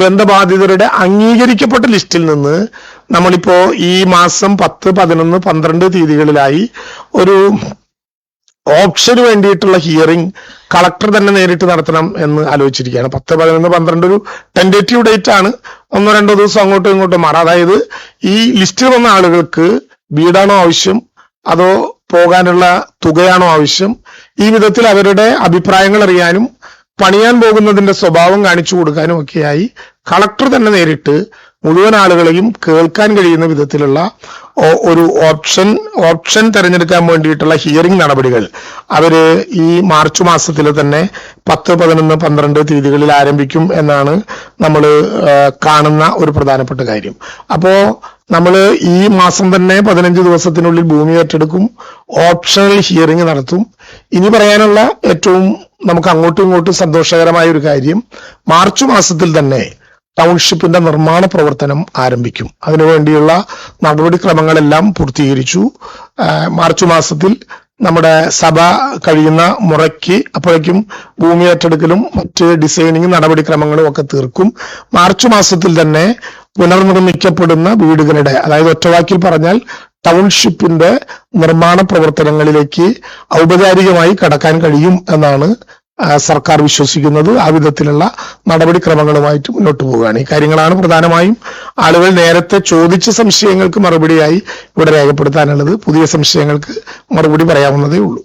ദുരന്തബാധിതരുടെ അംഗീകരിക്കപ്പെട്ട ലിസ്റ്റിൽ നിന്ന് നമ്മളിപ്പോ ഈ മാസം പത്ത് പതിനൊന്ന് പന്ത്രണ്ട് തീയതികളിലായി ഒരു ഓപ്ഷന് വേണ്ടിയിട്ടുള്ള ഹിയറിംഗ് കളക്ടർ തന്നെ നേരിട്ട് നടത്തണം എന്ന് ആലോചിച്ചിരിക്കുകയാണ്. പത്ത് പതിനൊന്ന് പന്ത്രണ്ട് ഒരു ടെൻഡേറ്റീവ് ഡേറ്റ് ആണ്. ഒന്നോ രണ്ടോ ദിവസം അങ്ങോട്ടും ഇങ്ങോട്ടും മാറാം. അതായത് ഈ ലിസ്റ്റിൽ വന്ന ആളുകൾക്ക് വീടാണോ ആവശ്യം? അതോ പോകാനുള്ള തുകയാണോ ആവശ്യം? ഈ വിധത്തിൽ അവരുടെ അഭിപ്രായങ്ങൾ അറിയാനും പണിയാൻ പോകുന്നതിന്റെ സ്വഭാവം കാണിച്ചു കൊടുക്കാനും ഒക്കെയായി കളക്ടർ തന്നെ നേരിട്ട് മുഴുവൻ ആളുകളെയും കേൾക്കാൻ കഴിയുന്ന വിധത്തിലുള്ള ഒരു ഓപ്ഷൻ ഓപ്ഷൻ തിരഞ്ഞെടുക്കാൻ വേണ്ടിയിട്ടുള്ള ഹിയറിംഗ് നടപടികൾ. അവർ ഈ മാർച്ച് മാസത്തിൽ തന്നെ പത്ത് പതിനൊന്ന് പന്ത്രണ്ട് തീയതികളിൽ ആരംഭിക്കും എന്നാണ് നമ്മൾ കാണുന്ന ഒരു പ്രധാനപ്പെട്ട കാര്യം. അപ്പോ നമ്മൾ ഈ മാസം തന്നെ പതിനഞ്ച് ദിവസത്തിനുള്ളിൽ ഭൂമി ഏറ്റെടുക്കും ഓപ്ഷണൽ ഹിയറിംഗ് നടത്തും. ഇനി പറയാനുള്ള ഏറ്റവും നമുക്ക് അങ്ങോട്ടും ഇങ്ങോട്ടും സന്തോഷകരമായ ഒരു കാര്യം മാർച്ച് മാസത്തിൽ തന്നെ ടൗൺഷിപ്പിന്റെ നിർമ്മാണ പ്രവർത്തനം ആരംഭിക്കും. അതിനുവേണ്ടിയുള്ള നടപടിക്രമങ്ങളെല്ലാം പൂർത്തീകരിച്ചു. മാർച്ച് മാസത്തിൽ നമ്മുടെ സഭ കഴിയുന്ന മുറയ്ക്ക് അപ്പോഴേക്കും ഭൂമി ഏറ്റെടുക്കലും മറ്റ് ഡിസൈനിങ് നടപടിക്രമങ്ങളും ഒക്കെ തീർക്കും. മാർച്ച് മാസത്തിൽ തന്നെ പുനർനിർമ്മിക്കപ്പെടുന്ന വീടുകളുടെ അതായത് ഒറ്റവാക്കിൽ പറഞ്ഞാൽ ടൗൺഷിപ്പിന്റെ നിർമ്മാണ പ്രവർത്തനങ്ങളിലേക്ക് ഔപചാരികമായി കടക്കാൻ കഴിയും എന്നാണ് സർക്കാർ വിശ്വസിക്കുന്നത് ആ വിധത്തിലുള്ള നടപടിക്രമങ്ങളുമായിട്ട് മുന്നോട്ട് പോവുകയാണ്. ഈ കാര്യങ്ങളാണ് പ്രധാനമായും ആളുകൾ നേരത്തെ ചോദിച്ച സംശയങ്ങൾക്ക് മറുപടിയായി ഇവിടെ രേഖപ്പെടുത്താനുള്ളത്. പുതിയ സംശയങ്ങൾക്ക് മറുപടി പറയാവുന്നതേ ഉള്ളൂ.